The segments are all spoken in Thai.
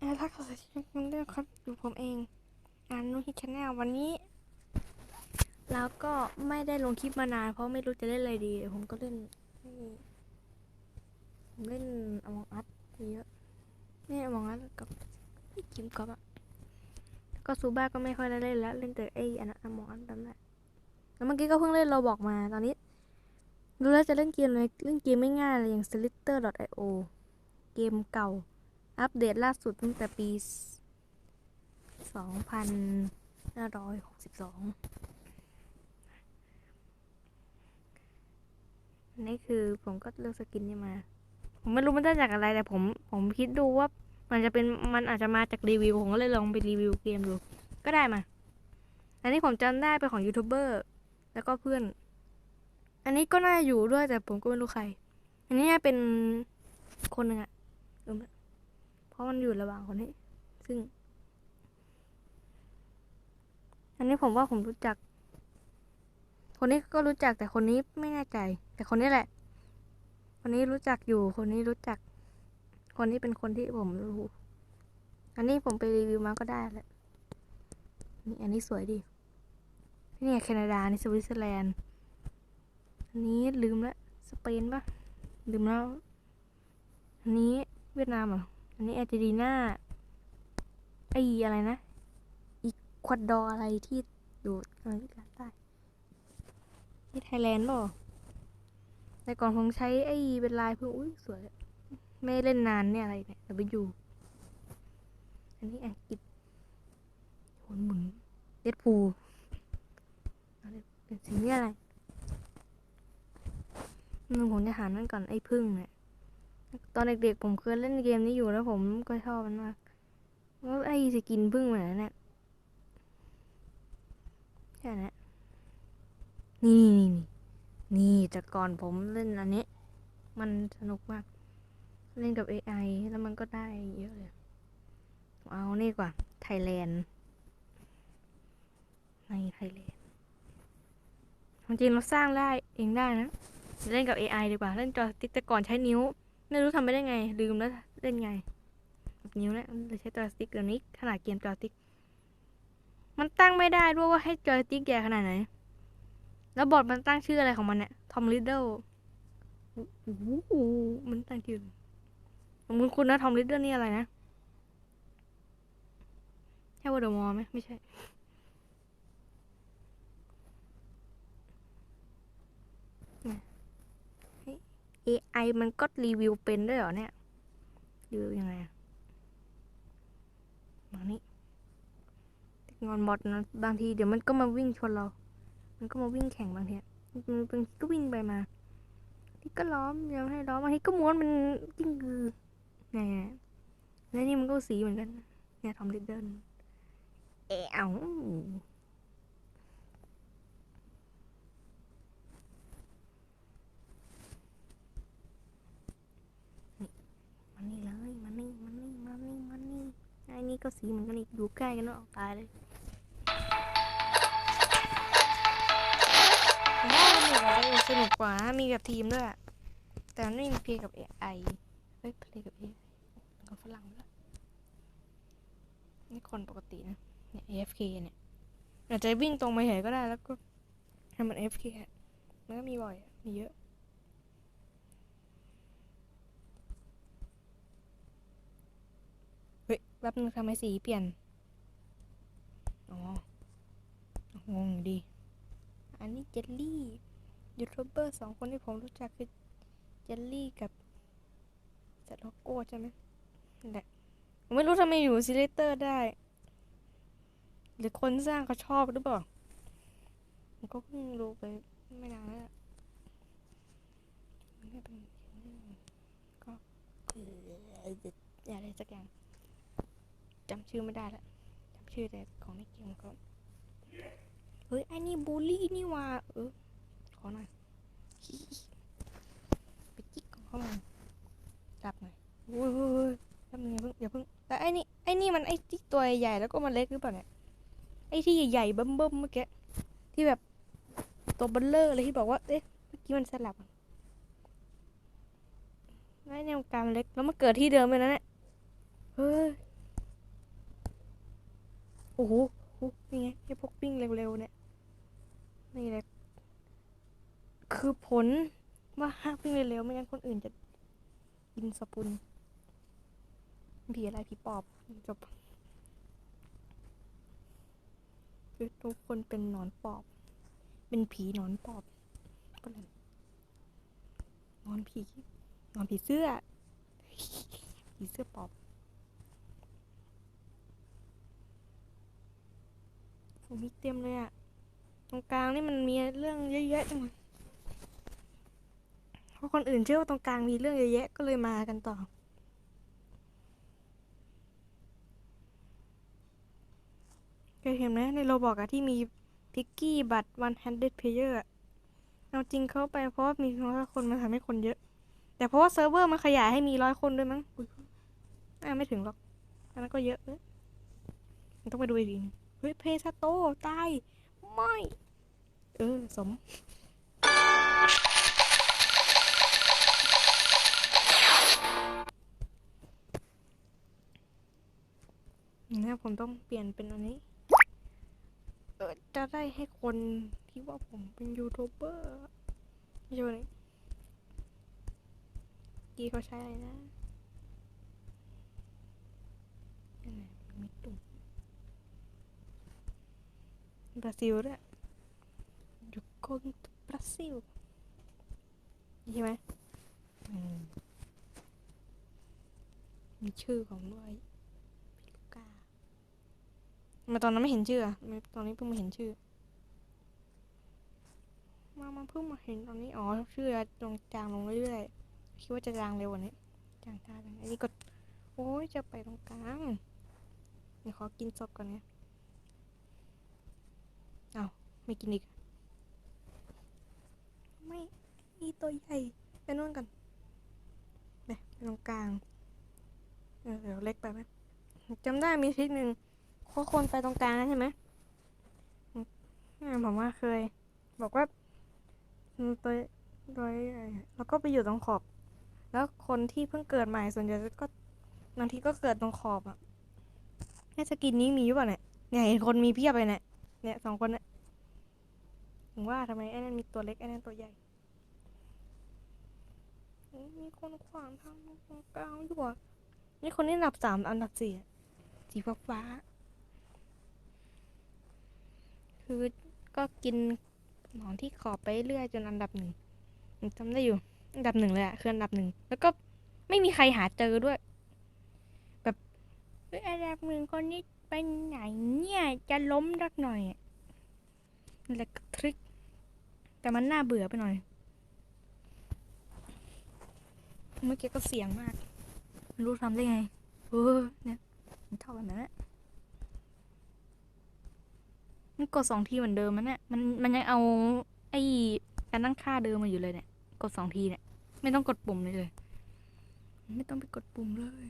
แอร์ทักษะที่มันเรื่องครับอยู่ผมเองงานนุฮิตชแนลวันนี้ แล้วก็ไม่ได้ลงคลิปมานาน เพราะไม่รู้จะเล่นอะไรดี ผมก็เล่นผมเล่นอมองอัดเยอะนี่อมองอัดกับกิมกอบอะก็ซูบ้าก็ไม่ค่อยได้เล่นแล้ว เล่นแต่ไอ้อันอมองอัดนั่นแหละแล้วเมื่อกี้ก็เพิ่งเล่นเราบอกมาตอนนี้ดูแล้วจะเล่นเกมเลยเล่นเกมไม่ง่ายเลยอย่าง slitter.io เกมเก่า อัปเดตล่าสุดตั้งแต่ปี 2562 นี่คือผมก็เลือกสกินนี้มา ผมไม่รู้มันได้จากอะไร แต่ผมผมคิดดูว่ามันจะเป็นมันอาจจะมาจากรีวิว ผมก็เลยลองไปรีวิวเกมดู ก็ได้มา อันนี้ผมจำได้เป็นของยูทูบเบอร์แล้วก็เพื่อน อันนี้ก็น่าอยู่ด้วยแต่ผมก็ไม่รู้ใคร อันนี้เป็นคนหนึ่งอะลืมละ ราะมันอยู่ระหว่างคนนี้ ซึ่ง อันนี้ผมว่าผมรู้จัก คนนี้ก็รู้จักแต่คนนี้ไม่แน่ใจ แต่คนนี้แหละ คนนี้รู้จักอยู่คนนี้รู้จัก คนนี้เป็นคนที่ผมรู้ อันนี้ผมไปรีวิวมาก็ได้แหละนี่อันนี้สวยดีนี่แคนาดา นี่สวิตเซอร์แลนด์ อันนี้ลืมละสเปนปะลืมแล้ว อันนี้เวียดนามเหรอ อันนี้แอาร์เจนตินาไอ้อะไรนะ อีควาดอร์อะไรที่อยู่อเมริกาใต้นี่ไทยแลนด์ป่ะแต่ก่อนผมใช้ไอ้เป็นลายเพื่ออุ้ยสวย ไม่เล่นนานเนี่ยอะไรเนี่ยแต่ไปอยู่อันนี้อังกฤษหมุนหมุนเดดพูเป็นสีนี่อะไรนึงผมจะหานั่นก่อนไอ้พึ่งเนี่ย ตอนเด็กๆผมเคยเล่นเกมนี้อยู่แล้วผมก็ชอบมันมากว่าไอ้สกินพึ่งเหมือนเนี่ยใช่นะนี่นี่นี่นี่จากก่อนผมเล่นอันนี้ มันสนุกมาก เล่นกับ AI แล้วมันก็ได้เยอะเลยเอานี่กว่า ไทยแลนด์ ในไทยแลนด์จริงๆเราสร้างได้เองได้นะ เล่นกับ AI ดีกว่า เล่นจอติ๊กแต่ก่อนใช้นิ้ว ไม่รู้ทำไปได้ไง ลืมแล้วเล่นไงกับนิ้วเนี่ยเลยใช้จอยสติ๊กเดี๋ยวนี้ขนาดเกมจอยสติ๊ก มันตั้งไม่ได้ด้วยว่าให้จอยสติ๊กใหญ่ขนาดไหน แล้วบอร์ดมันตั้งชื่ออะไรของมันเนี่ยทอมลิดเดิลโอ้โหมันตั้งชื่อผมคุณคุณนะทอมลิดเดิลนี่อะไรนะใช่วอร์ดอะมอลไหมไม่ใช่ AI มันก็รีวิวเป็นด้วยเหรอเนี่ยรีวิวยังไงมานี่งอนบอทนะบางทีเดี๋ยวมันก็มาวิ่งชนเรา มันก็มาวิ่งแข่งบางทีมันบางทีก็วิ่งไปมา ที่ก็ล้อมยังให้ล้อมบางทีก็ม้วนมันจิ้งคือไงแล้วนี่มันก็สีเหมือนกันเนี่ยทอมลิดเดิลเอ้า มันนี่เลยมันนี่มันนี่มันนี่มันนี่ไอ้นี่ ก็สีเหมือนกันอีกดูใกล้กันแล้วออกตายเลยผมว่ามันอยู่กับสนุกกว่านะมีแบบทีมด้วย แต่มันไม่มีเพลงกับ AI เฮ้ยเพลงกับ AI กับฝรั่งด้วยนี่คนปกตินะ เนี่ย AFK เนี่ยอาจจะวิ่งตรงไปเฉยก็ได้แล้วก็ทำมัน AFK มันก็มีบ่อย มีเยอะ ฮ้ยแป๊บนึงทำไมสีเปลี่ยน อ๋อ งงอยู่ดี อันนี้เจลลี่ยูทูบเบอร์สองคนที่ผมรู้จักคือเจลลี่กับเซตโลโก้ใช่ไหมแหละผมไม่รู้ทำไมอยู่ซิเลเตอร์ได้ หรือคนสร้างเขาชอบหรือเปล่า ผมก็เพิ่งรู้ไปไม่นานแล้วอะมันก็เป็นก็อะไรสักอย่าง จำชื่อไม่ได้ละจำชื่อแต่ของในเกมก็เฮ้ยไอ้นี่บูลลี่นี่ว่าเออขอหน่อยไปจิกของเขามาจับหน่อยโอ้ยเฮ้ยเฮ้ยแป๊บนึงอย่าเพิ่งอย่าเพิ่งแต่ไอ้นี่ไอ้นี่มันไอ้ที่ตัวใหญ่แล้วก็มันเล็กหรือเปล่าเนี่ยไอ้ที่ใหญ่ๆเบิ่มๆเมื่อกี้ที่แบบตัวเบลเลอร์เลยที่บอกว่าเอ๊ะเมื่อกี้มันสลับไอ้เนี่ยมันการเล็กแล้วมันเกิดที่เดิมเลยนะเนี่ยเฮ้ย อ้โหโอ้โหนี่ไงไอ้พกวิ่งเร็วๆเนี่ยนี่แหละคือผลว่าห้ามวิ่งเร็วๆไม่งั้นคนอื่นจะกินสปุนผีอะไรผีปอบจบคือทุกคนเป็นหนอนปอบ เป็นผีหนอนปอบก็เลยนอนผีนอนผีเสื้อผีเสื้อปอบ ผมมีเต็มเลยอะตรงกลางนี่มันมีเรื่องเยอะแยะจังเลยเพราะคนอื่นเชื่อว่าตรงกลางมีเรื่องเยอะแยะก็เลยมากันต่อ เคยเห็นไหมในโรบอกอะที่มีพิกกี้บัตร one handed player อะเอาจริงเข้าไปเพราะว่ามีน้อยคนมันทำให้คนเยอะ แต่เพราะว่าเซิร์ฟเวอร์มันขยายให้มีร้อยคนด้วยมั้งอ่าไม่ถึงหรอกอันนั้นก็เยอะเอ้ยมันต้องไปดูอีกทีนึง เฮ้ยเพซาโตตายไม่ เออ สมนี่ผมต้องเปลี่ยนเป็นอันนี้ เออจะได้ให้คนที่ว่าผมเป็นยูทูบเบอร์ไม่ใช่วันนี้กีเขาใช้อะไรนะนั่นแหละมีตุ่ม บราซิลด้วยอยู่กงบราซิลใช่ไหมอืมมีชื่อของด้วยพิลูก้าทำไมาตอนนั้นไม่เห็นชื่ออะทำไมตอนนี้เพิ่งมาเห็นชื่อ มามาเพิ่งมาเห็นตอนนี้อ๋อชื่อลงจางลงเรื่อยๆคิดว่าจะจางเร็วกว่านี้จางช้าจังอันนี้ก็โอ้ยจะไปตรงกลางเดี๋ยวขอกินสดก่อนเนี่ย เอาไม่กินอีก ไม่มีตัวใหญ่ไปนู่นกันไปตรงกลางเดี๋ยวเล็กไปไหมจำได้มีทริคหนึ่งเพราคนไปตรงกลางใช่ไหมผมว่าเคย บอกว่าตัวตัวใหญ่แล้วก็ไปอยู่ตรงขอบ แล้วคนที่เพิ่งเกิดใหม่ส่วนใหญ่ก็บางทีก็เกิดตรงขอบอะแค่สกินนี้มีหรือเปล่าเนี่ยเนี่ยคนมีเพียบเลยเนี่ย เนี่ยสองคนเนี่ยถึงว่าทำไมไอ้นั่นมีตัวเล็กไอ้นั่นตัวใหญ่มีคนขวางทางตรงกลางอยู่อะนี่คนนี้อันดับสามอันดับสี่สีฟ้าฟ้า คือก็กินหนอนที่ขอบไปเรื่อยจนอันดับหนึ่งจำได้อยู่ อันดับหนึ่งเลยอะคืออันดับหนึ่งแล้วก็ไม่มีใครหาเจอด้วย แบบเฮ้ยอันดับหนึ่งคนนี้ ไปไหนเนี่ยจะล้มรักหน่อยนั่นแหละก็ทริคแต่มันน่าเบื่อไปหน่อย เมื่อกี้ก็เสียงมากไม่รู้ทำได้ไงเออเนี่ยมันเท่ากันนะเนี่ยมันกดสองทีเหมือนเดิมมันเนี่ยมันมันยังเอาไอ้การตั้งค่าเดิมมาอยู่เลยเนี่ย กดสองทีเนี่ย ไม่ต้องกดปุ่มเลยเลย ไม่ต้องไปกดปุ่มเลย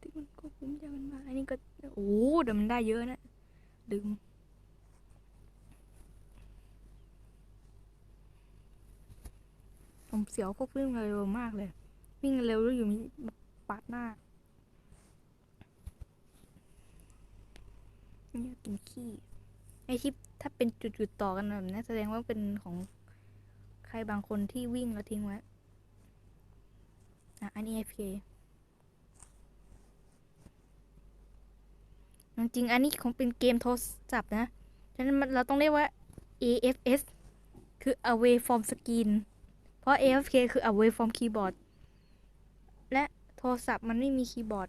ที่มันกดปุ่มจะมันมาอันนี้ก็โอ้เดี๋ยวมันได้เยอะนะลืมผมเสียวพวกวิ่งเร็วมากเลย วิ่งเร็วแล้วอยู่มีปาดหน้าเนี่ยกินขี้ไอที่ถ้าเป็นจุดๆต่อกันแบบนี้แสดงว่าเป็นของใครบางคนที่วิ่งแล้วทิ้งไว้อะอันนี้ AFK จริงๆอันนี้คงเป็นเกมโทรศัพท์นะฉะนั้นมันเราต้องเรียกว่า AFS คือ away from screen เพราะ AFK คือ away from keyboard และโทรศัพท์มันไม่มีคีย์บอร์ด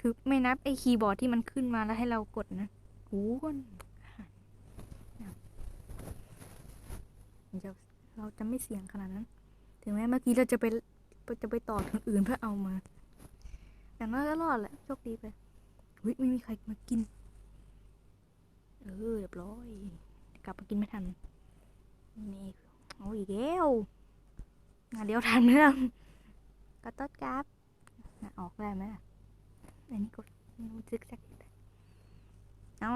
คือไม่นับไอ้คีย์บอร์ดที่มันขึ้นมาแล้วให้เรากดนะโอ้โหเราจะเราจะไม่เสี่ยงขนาดนั้น ถึงแม้เมื่อกี้เราจะไปจะไปต่อถึงอื่นเพื่อเอามา อย่างน้อยก็รอดแหละโชคดีไปเฮ้ยไม่มีใครมากิน เออเรียบร้อย กลับมากินไม่ทันนี่เอาอีกแล้วงานเดียวทันเรื่องก็ต้นกราฟน่ะออกได้ไหมล่ะอันนี้กดซึกซักเอา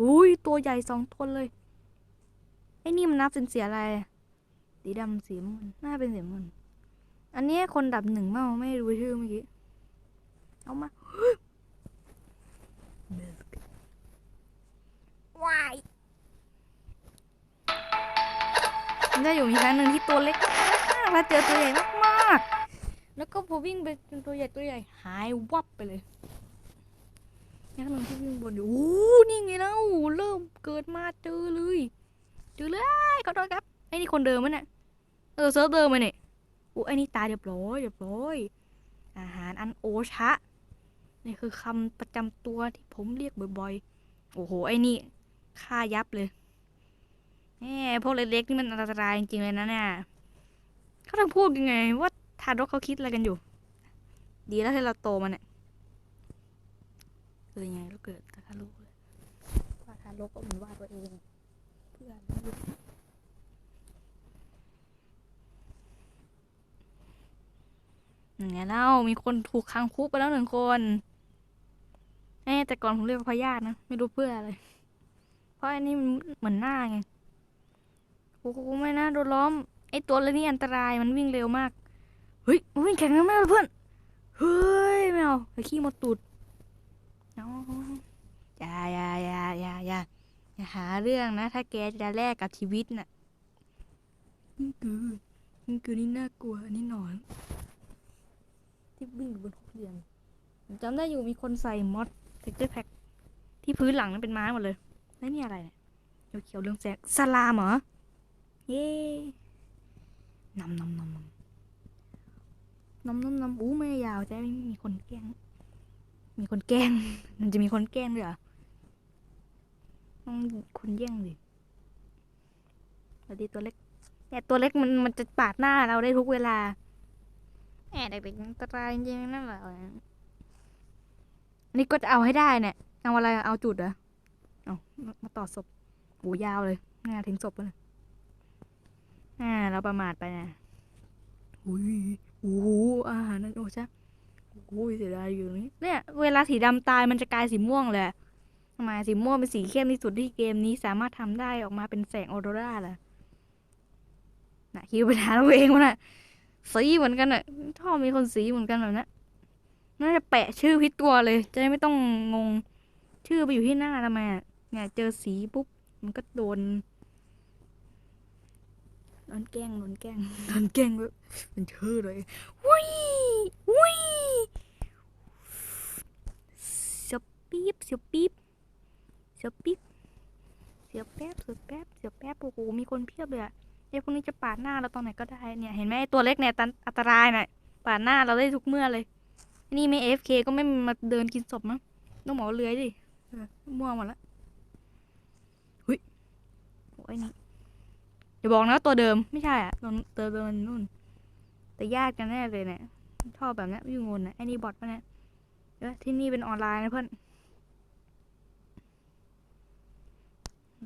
อุ้ยตัวใหญ่สองตัวเลย ไอ้นี่มันนับเป็นเสียอะไร สีดำสีมันน่าเป็นสีมันอันนี้คนดับหนึ่งเมาไม่รู้ชื่อเมื่อกี้ เอามาวายมันจะอยู่มีครั้งหนึ่งที่ตัวเล็กมากแล้วเจอตัวใหญ่มากๆ แล้วก็พอวิ่งไปจนตัวใหญ่ตัวใหญ่หายวับไปเลยมีครั้งหนึ่งที่วิ่งบนอยู่โอ้นี่ไงเล่าเริ่มเกิดมาเจอเลยเจอเลยขอโทษครับไอ้นี่คนเดิมมั้ยเนี่ยเออเซิร์ฟเดิมมาเนี่ยโอ้ไอ้นี่ตายเรียบร้อยเรียบร้อยอาหารอันโอชะ นี่คือคำประจำตัวที่ผมเรียกบ่อยๆ โอ้โห ไอ้นี่ฆ่ายับเลยแหมพวกเล็กๆนี่มันอันตรายจริงๆเลยนะเนี่ยเขาต้องพูดยังไง ว่าทารกเขาคิดอะไรกันอยู่ ดีแล้วที่เราโตมาเนี่ยคือยังไงเราเกิดทารกเลยว่าทารกก็เหมือนว่าตัวเอง เพื่อนอย่างไงเล่ามีคนถูกขังคุกไปแล้วหนึ่งคน เอ้แต่ก่อนผมเรียกว่าพยาธินะ ไม่รู้เพื่ออะไร เพราะอันนี้มันเหมือนหน้าไงโอ้โหไม่นะโดนล้อม ไอตัวเลยนี่อันตรายมันวิ่งเร็วมาก เฮ้ยมันวิ่งแข่งกันไม่ได้เพื่อน เฮ้ยไม่เอาไปขี้มดตูดเอาอย่าอย่าอย่าอย่าอย่าอย่าหาเรื่องนะ ถ้าแกจะแลกกับชีวิตน่ะนี่คือนี่คือนี่น่ากลัวนนี้หนอน ที่วิ่งอยู่บนหกเหลี่ยมจำได้อยู่มีคนใส่มอส เทคเจอร์แพ็ที่พื้นหลังนั้นเป็นไม้หมดเลยแล้วนี่อะไรเนี่ยเขียวเรื่องแสงสลามเหรอ เย้นำนำนำนำนำนำนำอู้ไม่ยาวจะไม่มีคนแกล้ง มีคนแกล้ง มันจะมีคนแกล้งด้วยเหรอต้องคนแย่งดิสวัสดีตัวเล็กเนี่ยตัวเล็กมันมันจะปาดหน้าเราได้ทุกเวลาแอบเด็กๆอันตรายจริงๆนั่นแหละ อันนี้ก็จะเอาให้ได้เนี่ยเอาอะไรเอาจุดเหรอเอามาต่อศพโหยาวเลยหน้าถึงศพเลยอ่าเราประมาทไปนะอุ้ยโอ้โหอาหารนั่นโอ้จ้ะโอ้ยเสียดายอยู่ตรงนี้เนี่ย เวลาสีดำตายมันจะกลายสีม่วงเลยอะทำไมสีม่วงเป็นสีเข้มที่สุดที่เกมนี้สามารถทำได้ออกมาเป็นแสงออโรราล่ะนะคิดไปหาเราเองวะน่ะสีเหมือนกันอะชอบมีคนสีเหมือนกันแบบนี้น น่าจะแปะชื่อพิดตัวเลย จะได้ไม่ต้องงง ชื่อไปอยู่ที่หน้าทำไมเนี่ยเจอสีปุ๊บ มันก็โดนโดนแกล้งโดนแกล้งโดนแกล้งแบบเป็นชื่อเลยวุ้ยวุ้ยเสียวปี๊บเสียวปี๊บเสียวปี๊บเสียแป๊บเสียแป๊บเสียแป๊บโอ้โหมีคนเพียบเลยอะไอ้พวกนี้จะปาดหน้าเราตอนไหนก็ได้เนี่ยเห็นไหมไอ้ตัวเล็กเนี่ยตันอันตรายน่ะปาดหน้าเราได้ทุกเมื่อเลย นี่ไม่เอฟเคก็ไม่มาเดินกินศพมั้งต้องหมอเลื้อยดิมั่วหมดละหุยโอ้ยนี่อย่าบอกนะว่าตัวเดิมไม่ใช่อะตัวตัวเดิมนนู่น แต่ญาติกันแน่เลยเนี่ยชอบแบบนี้ยยุ่งงนนะไอ้นี่บอทปะเนี่ยเออที่นี่เป็นออนไลน์นะเพื่อน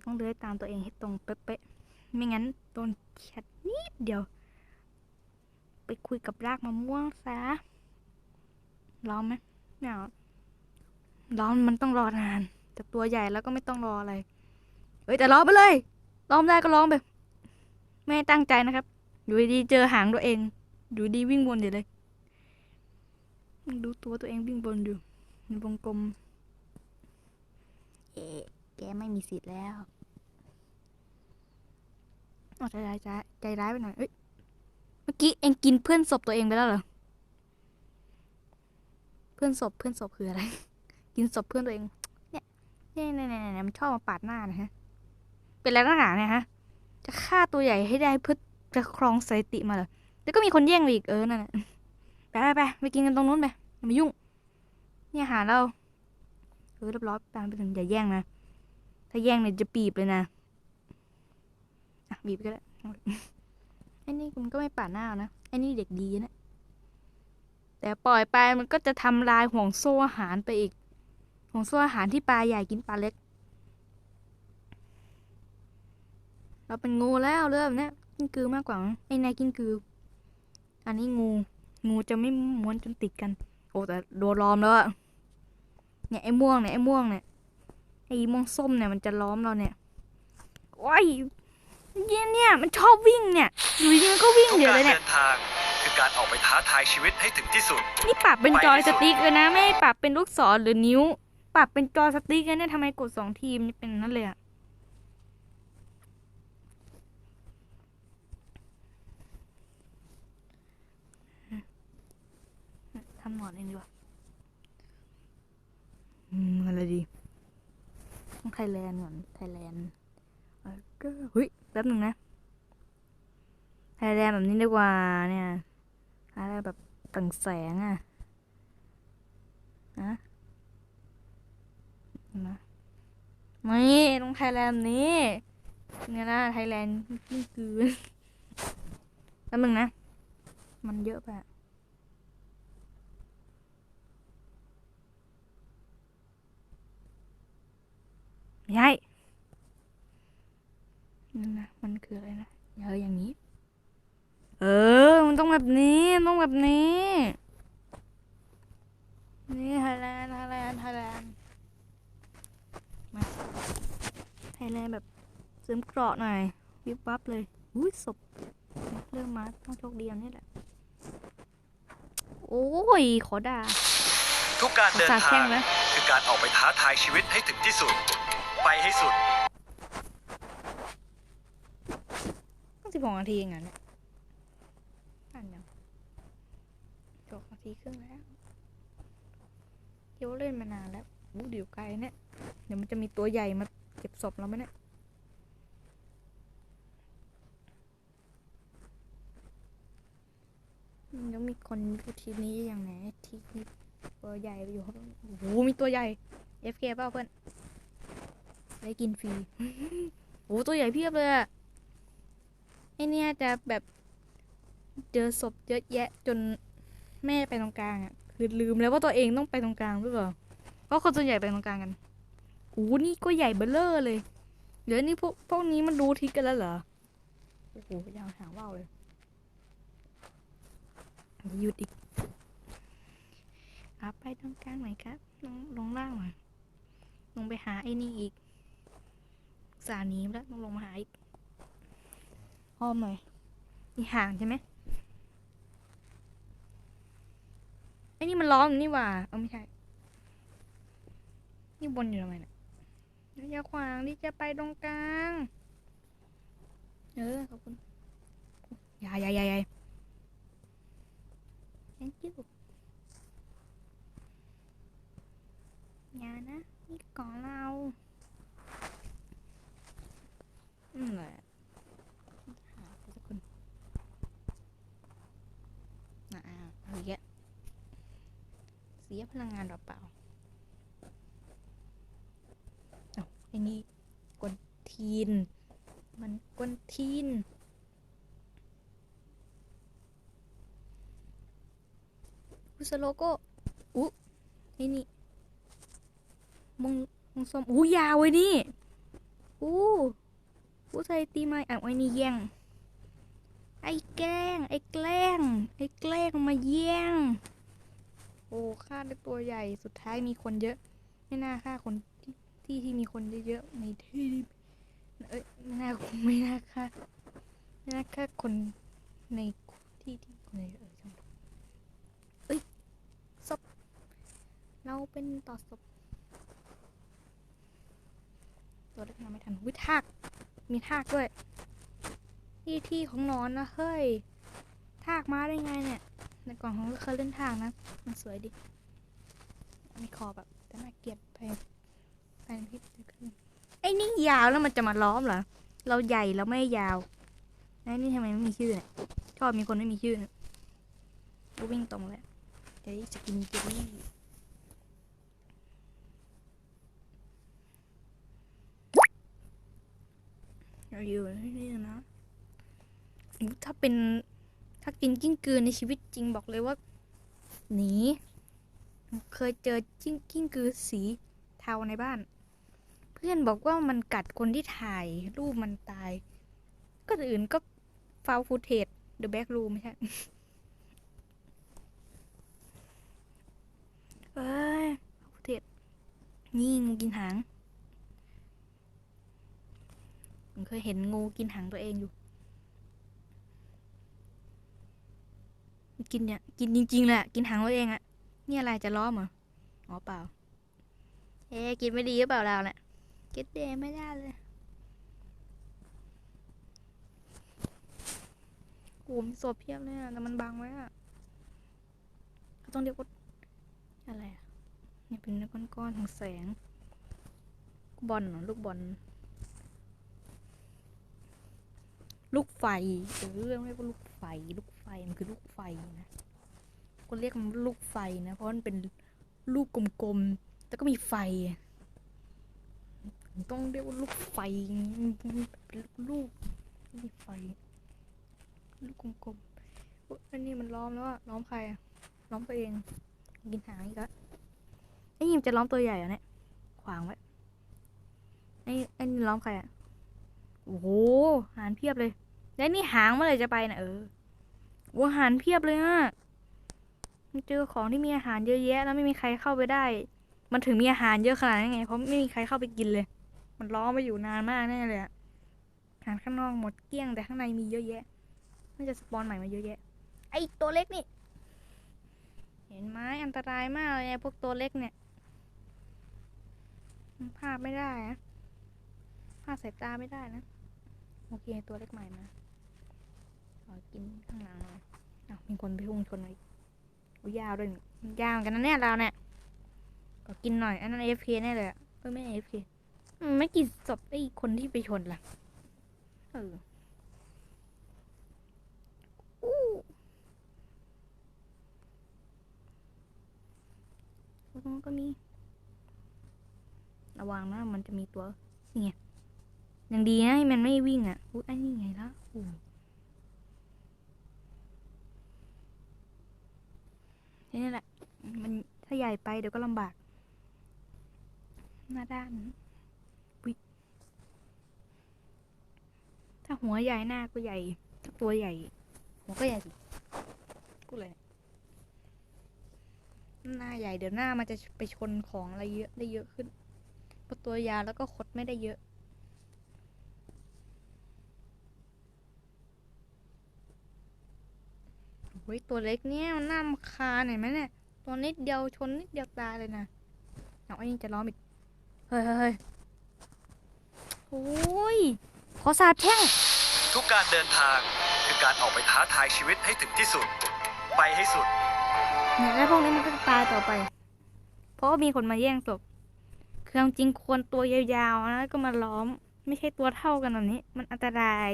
ต้องเลื้อยตามตัวเองให้ตรงเป๊ะๆไม่งั้นโดนแคทนิดเดียว ไปคุยกับรากมะม่วงซะ ร้อนไหมไม่เอาร้อนมันต้องรอนานแต่ตัวใหญ่แล้วก็ไม่ต้องรออะไร เฮ้ยแต่ร้องไปเลยร้องได้ก็ร้องไปไม่ได้ตั้งใจนะครับ อยู่ดีๆเจอหางตัวเอง อยู่ดีวิ่งวนเดี๋ยวเลย ดูตัวตัวเองวิ่งบนอยู่ในวงกลม เอ๊ะแกไม่มีสิทธิ์แล้วอ๋อใจร้ายใจใจร้ายไปหน่อยเอ้ย เมื่อกี้เองกินเพื่อนศพตัวเองไปแล้วเหรอ เพื่อนศพเพื่อนศพคืออะไร กินศพเพื่อนตัวเอง เนี่ยเนี่ยเนี่ยเนี่ยมันชอบมาปาดหน้านะฮะ เป็นอะไรนักหนาเนี่ยฮะ จะฆ่าตัวใหญ่ให้ได้เพื่อจะครองสถิติมาเหรอแล้วก็มีคนแย่งไปอีกเออนั่นแหละไปไปไปไปกินกันตรงนู้นไปอย่ามายุ่ง เนี่ยหาเราเออเรียบร้อยตามไปถึงอย่าแย่งนะ ถ้าแย่งเนี่ยจะปีบเลยนะอะบีบก็ได้ไอ้นี่มันก็ไม่ปาดหน้านะไอ้นี่เด็กดีนะ แต่ปล่อยไปมันก็จะทำลายห่วงโซ่อาหารไปอีก ห่วงโซ่อาหารที่ปลาใหญ่กินปลาเล็ก เราเป็นงูแล้วเรื่องเนี้ยกินกือมากกว่างไอ้นายกินกือ อันนี้งู งูจะไม่ม้วนจนติดกัน โอ้แต่โดนล้อมแล้วอะเนี่ยไอ้ม่วงเนี่ยไอ้ม่วงเนี่ยไอ้ม่วงส้มเนี่ยมันจะล้อมเราเนี่ยโอ้ยเนี่ยเนี่ยมันชอบวิ่งเนี่ยอยู่ดีมันก็วิ่งเดี๋ยวเลยเนี่ย ทาง คือการออกไปท้าทายชีวิตให้ถึงที่สุด นี่ปรับเป็นจอยสติ๊กเลยนะ ไม่ได้ปรับเป็นลูกศรหรือนิ้ว ปรับเป็นจอยสติ๊กเลยเนี่ยทำไมกดสองทีมนี่เป็นนั่นเลยอะทำหนอนเองดีกว่าอืมอะไรดีต้องไทยแลนด์ก่อนไทยแลนด์ก็เฮ้ยแป๊บหนึ่งนะไทยแลนด์แบบนี้ดีกว่าเนี่ยอะไร แบบต่างแสงอะนะนะไม่ต้งไทยแลนด์นี้เนี่ยนะไทยแลนด์นี่คือแป๊บหนึงนะ มันเยอะไปไม่ใช่นั่นนะ มันคืออะไรนะเยอออย่างนี้ เออ มันต้องแบบนี้มันต้องแบบนี้ นี่ไทยแลนด์ไทยแลนด์ไทยแลนด์มาไทยแลนด์แบบเสริมเกราะหน่อยวิบวับเลยอุ้ยศพเริ่มมาต้องโชคดีอันนี้แหละ โอ้ย ขอด่า ทุกการเดินสาดทาแช่งงแล้วคือการออกไปท้าทายชีวิตให้ถึงที่สุด ไปให้สุดต้องสิบหกนาทีเองอะเนี่ยอ่านยัง จบนาทีครึ่งแล้วเดี๋ยวเล่นมานานแล้วอู้เดี๋ยวไกลเนี่ยเดี๋ยวมันจะมีตัวใหญ่มาเก็บศพเราไหมเนี่ยแล้วมีคนดูทีนี้อย่างไหนทีนี้ตัวใหญ่อยู่ข้างบโอ้โหมีตัวใหญ่ FK เปล่าเพื่อนได้กินฟรีโอ้โหตัวใหญ่เพียบเลยอะไอเนี่ยจะแบบเจอศพเยอะแยะจน แม่ไปตรงกลางอะคือลืมแล้วว่าตัวเองต้องไปตรงกลางหรือเปล่าเพราะคนส่วนใหญ่ไปตรงกลางกันโอ้โหนี่ก็ใหญ่เบ้อเลอเลย เดี๋ยวนี้พวกพวกนี้มันรู้ทิศกันแล้วเหรอ โอ้โหยาวหางว่าวเลยหยุดอีกอาไปตรงกลางหน่อยครับลงลงล่างหน่อยลงไปหาไอ้นี่อีก สานีไปแล้วต้องลงมาหาอีกอ้อมหน่อยนี่ห่างใช่ไหม ไอ้นี่มันล้อมนี่หว่าเอาไม่ใช่ นี่บนอยู่ทำไมเนี่ยอย่าขวางที่จะไปตรงกลาง เออขอบคุณอย่าอย่าอย่าอย่า thank you อย่านะ นี่ของเราอืมแหละหาสักคนอ่าเอาอีกแล้ว เสียพลังงานเปล่าๆเอาไอ้นี่กวนทีน มันกวนทีนอุสโลโก้อุ๊ไอ้นี่มงมงส้มอู้ยาวเว้ยนี่อู้อู้ใส่ตีไม้อะไอ้นี่แย่งไอ้แกล้ง ไอ้แกล้ง ไอ้แกล้งมาแย่งโอ้ ฆ่าได้ตัวใหญ่สุดท้ายมีคนเยอะ ไม่น่าฆ่าคนที่ที่ที่มีคนเยอะๆในที่เอ้ยไม่น่าไม่น่าฆ่าไม่น่าฆ่าคนในที่ที่คนเยอะเอ้ยศพเราเป็นต่อศพตัวเล็กมาไม่ทันวิทากมีทากด้วยที่ที่ของนอนนะเฮ้ยทากมาได้ไงเนี่ย ในกล่องของก็เคยเล่นทากนะ มันสวยดิมีคอแบบแต่น่าเกลียดไปไปพิษเดี๋ยไอ้นี่ยาวแล้วมันจะมาล้อมเหรอ เราใหญ่แล้วไม่ยาวไอ้นี่ทำไมไม่มีชื่อเนี่ย ชอบมีคนไม่มีชื่อเนี่ยกูวิ่งตรงเลยเดี๋ยวจะกินเจลลี่เราอยู่ที่นี่นะ ถ้าเป็น ถ้ากินกิ้งกือในชีวิตจริงบอกเลยว่าหนีเคยเจอจิ้งกิ้งกือสีเทาในบ้าน เพื่อนบอกว่ามันกัดคนที่ถ่าย รูปมันตาย ก็อื่นก็ฟาวฟูเทจเดอะแบ็กรูมไม่ใช่เอ้ยฟูเทจนี่งูกินหางผมเคยเห็นงูกินหางตัวเองอยู่ กินเนี่ยกินจริงๆแหละกินหางตัวเองอะนี่อะไรจะล้อมเหรออ๋อเปล่า เอ๊ะกินไม่ดีหรือเปล่าเราเนี่ยกินเดไม่ได้เลยโอ้มีศพเพียบเลยอะแต่มันบังไว้อะเขาต้องเรียกว่าอะไรอะเนี่ยเป็นก้อนๆของแสงบอลลูกบอลลูกไฟเออเรียกว่าลูกไฟลูกไฟ ฟมันคือลูกไฟนะคนเรียกมันลูกไฟนะ เพราะมันเป็นลูกกลมๆ แล้วก็มีไฟ ต้องเรียกว่าลูกไฟเป็นลูกๆมีไฟ ลูกกลมๆอันนี้มันล้อมแล้วอะล้อมใครอะล้อมตัวเอง กินหางอีกแล้วไอ้ยิมจะล้อมตัวใหญ่อะเนี่ย ขวางไว้ ไอ้ไอ้นี่ล้อมใครอะโอ้โห หารเพียบเลย แล้วนี่หางเมื่อไหร่จะไปนะเออ อ้หารเพียบเลยอะมันเจอของที่มีอาหารเยอะแยะ แล้วไม่มีใครเข้าไปได้ มันถึงมีอาหารเยอะขนาดนั้นไง เพราะไม่มีใครเข้าไปกินเลย มันล้อมไปอยู่นานมากแน่เลยอะอาหารข้างนอกหมดเกลี้ยงแต่ข้างในมีเยอะแยะ น่าจะสปอนใหม่มาเยอะแยะ ไอตัวเล็กนี่ เห็นไหมอันตรายมากเลยไอพวกตัวเล็กเนี่ยมันพลาดไม่ได้นะพลาดสายตาไม่ได้นะ โอเคตัวเล็กใหม่มา ขอกินข้างหลังหน่อยอ้าวมีคนไปพุ่งชนเลยอุ้ยาวด้วยมันยาวเหมือนกันนะเนี่ยเราเนี่ยก็กินหน่อยอันนั้น AFK แน่เลยอะเออไม่ AFK อืมไม่กินศพไอ้คนที่ไปชนล่ะเอออู้ตรงนั้นก็มี ระวังนะมันจะมีตัวนี่ไงยังดีนะมันไม่วิ่งอะอุ้ยไอ้นี่ไงละอู้ นี่แหละ มันถ้าใหญ่ไปเดี๋ยวก็ลำบาก หน้าด้านวิถ้าหัวใหญ่หน้าก็ใหญ่ถ้าตัวใหญ่ หัวก็ใหญ่สิกูเลยหน้าใหญ่เดี๋ยวหน้ามันจะไปชนของอะไรเยอะได้เยอะขึ้นเพราะตัวยาแล้วก็คดไม่ได้เยอะ โอ้ยตัวเล็กเนี่ยมันน่ารำคาญเห็นไหมเนี่ยตัวนิดเดียวชนนิดเดียวตายเลยนะเอาไอ้นี่จะล้อมอีกเฮ้ยเฮ้ยเฮ้ยโอ้ยขอสาบแช่งทุกการเดินทางคือการออกไปท้าทายชีวิตให้ถึงที่สุด ไปให้สุดเนี่ยแล้วพวกนี้มันก็จะตายต่อไป เพราะว่ามีคนมาแย่งศพคือเอาจริงควรตัวยาวๆนะแล้วก็มาล้อม ไม่ใช่ตัวเท่ากันแบบนี้ มันอันตราย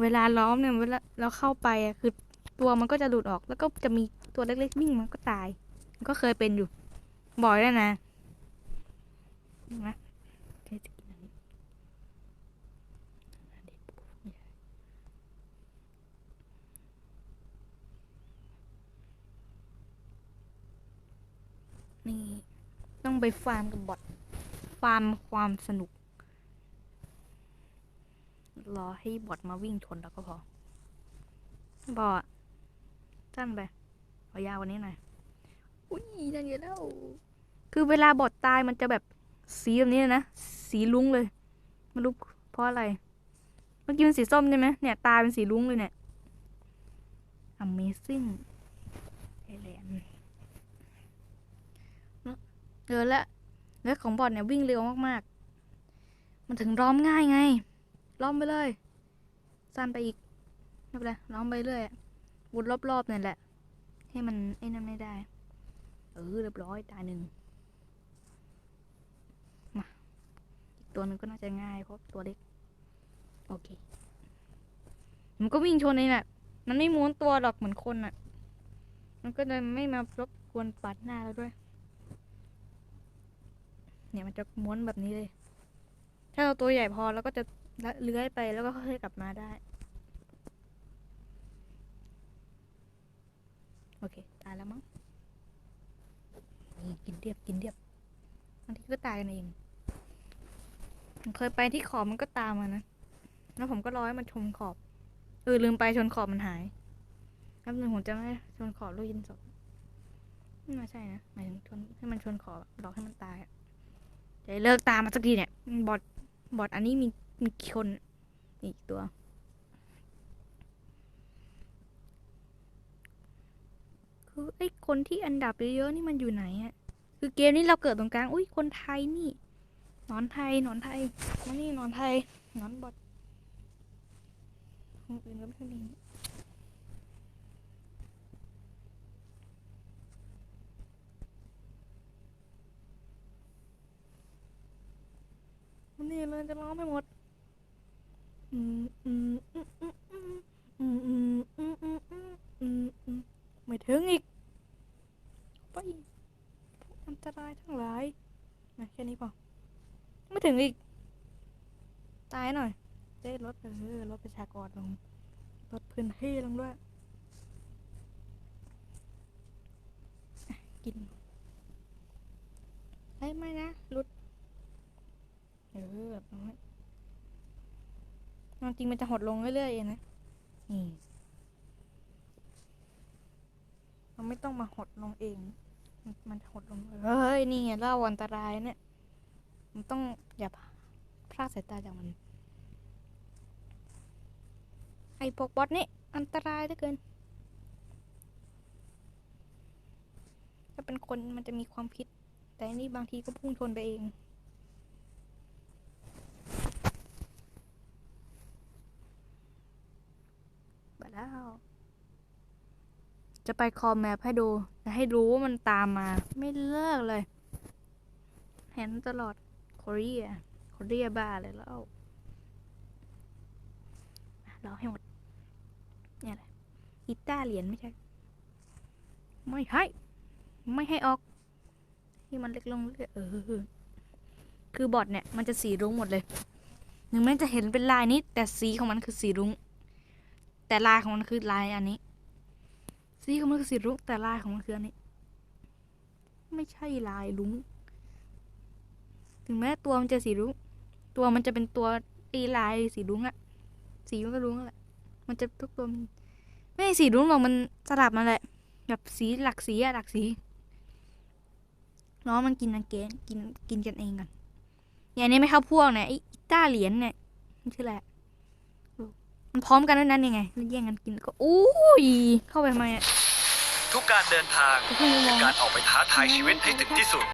เวลาล้อมเนี่ยเวลาเราเข้าไปอะคือ ตัวมันก็จะหลุดออก แล้วก็จะมีตัวเล็กๆวิ่งมันก็ตาย มันก็เคยเป็นอยู่ บ่อยแล้วนะนะนี่ต้องไปฟาร์มกับบอทฟาร์มความสนุก รอให้บอทมาวิ่งชนแล้วก็พอบอท สั้นไปขอยาวกวันนี้หน่อยอุ้ยนั่นเยอะแล้วคือเวลาบอทตายมันจะแบบสีแบบนี้เลยนะสีลุ้งเลยไม่รู้เพราะอะไร เมื่อกี้มันสีส้มใช่ไหมเนี่ยตาเป็นสีลุ้งเลยเนี่ย Amazing ไอแลนด์เออและแล้วของบอทเนี่ยวิ่งเร็วมากๆ มันถึงล้อมง่ายไงล้อมไปเลย สั้นไปอีกไม่เป็นไรล้อมไปเรื่อยอะ วนรอบๆเนี่ยแหละ ให้มันไอ้นั่นไม่ได้ เออเรียบร้อยตายหนึ่งมาอีกตัวหนึ่งก็น่าจะง่ายเพราะตัวเล็ก โอเค มันก็วิ่งชนเองแหละมันไม่ม้วนตัวหรอกเหมือนคนอะ มันก็เลยไม่มารบกวนปัดหน้าเราด้วย เนี่ยมันจะม้วนแบบนี้เลย ถ้าเราตัวใหญ่พอเราก็จะเลื้อยไปแล้วก็ค่อยกลับมาได้ โอเค ตายแล้วมั้งนี่กินเรียบกินเรียบบางทีก็ตายกันเองผมเคยไปที่ขอบมันก็ตามมานะ แล้วผมก็รอให้มันชนขอบ เออลืมไปชนขอบมันหายแป๊บนึงผมจะไม่ชนขอบลูกยินศพไม่ใช่นะหมายถึงชนให้มันชนขอบอะรอให้มันตายจะเลิกตามมาสักทีเนี่ย บอดบอดอันนี้มีมีคนอีกตัว คือไอ้คนที่อันดับเยอะๆนี่มันอยู่ไหนอะคือเกมนี้เราเกิดตรงกลาง อุ้ยคนไทยนี่หนอนไทยหนอนไทยมานี่หนอนไทยหนอนบอดคนอื่นก็ไม่ค่อยดีมันนี่เลยจะร้องไปหมด อืมอืมอืมอืมอืมอืมอืมอืมอืมอืม ไม่ถึงอีกไปอันตรายทั้งหลายนะแค่นี้พอไม่ถึงอีก ตายหน่อยเจ๊ลดเออลดประชากรลงลดพื้นที่ลงด้วย กินเฮ้ยไม่นะลดเออแบบน้อยจริงมันจะหดลงเรื่อยๆเองนะนี่ มันไม่ต้องมาหดลงเอง มันหดลงเฮ้ยนี่ไงเล่าอันตรายเนี่ยมันต้องอย่าพลาดสายตาจากมันไอ้พวกบอทนี่อันตรายเหลือเกิน ถ้าเป็นคนมันจะมีความคิด แต่นนี่บางทีก็พุ่งชนไปเองไปแล้ว จะไปคอมแมพให้ดู จะให้รู้ว่ามันตามมา ไม่เลิกเลย เห็นตลอดโคเรียโคเรียบ้าเลยแล้วรอให้หมดนี่แหละกีตาเหรียญไม่ใช่ ไม่ให้ ไม่ให้ออก ที่มันเล็กลงเรื่อยเออ คือบอทเนี่ย มันจะสีรุ้งหมดเลยถึงแม้จะเห็นเป็นลายนี้ แต่สีของมันคือสีรุ้ง แต่ลายของมันคือลายอันนี้ สีของมันคือสีรุ้งแต่ลายของมันคืออันนี้ ไม่ใช่ลายรุ้งถึงแม้ตัวมันจะสีรุ้งตัวมันจะเป็นตัวตีลายสีรุ้งอะสีมันก็รุ้งแหละมันจะทุกตัวมันไม่ใช่สีรุ้งหรอกมันสลับมาแหละแบบสีหลักสีอะหลักสีน้องมันกินกันเกนกินกินกันเองกันอย่างนี้ไม่เข้าพวกเนี่ยไอ้ต้าเหรียญเนี่ยมันชื่ออะไรอะมันพร้อมกันด้วยนั้นยังไงแล้วแย่งกันกินก็อู้ยเข้าไปทำไมอะ ทุกการเดินทางคือการออกไปท้าทายชีวิตให้ถึงที่สุด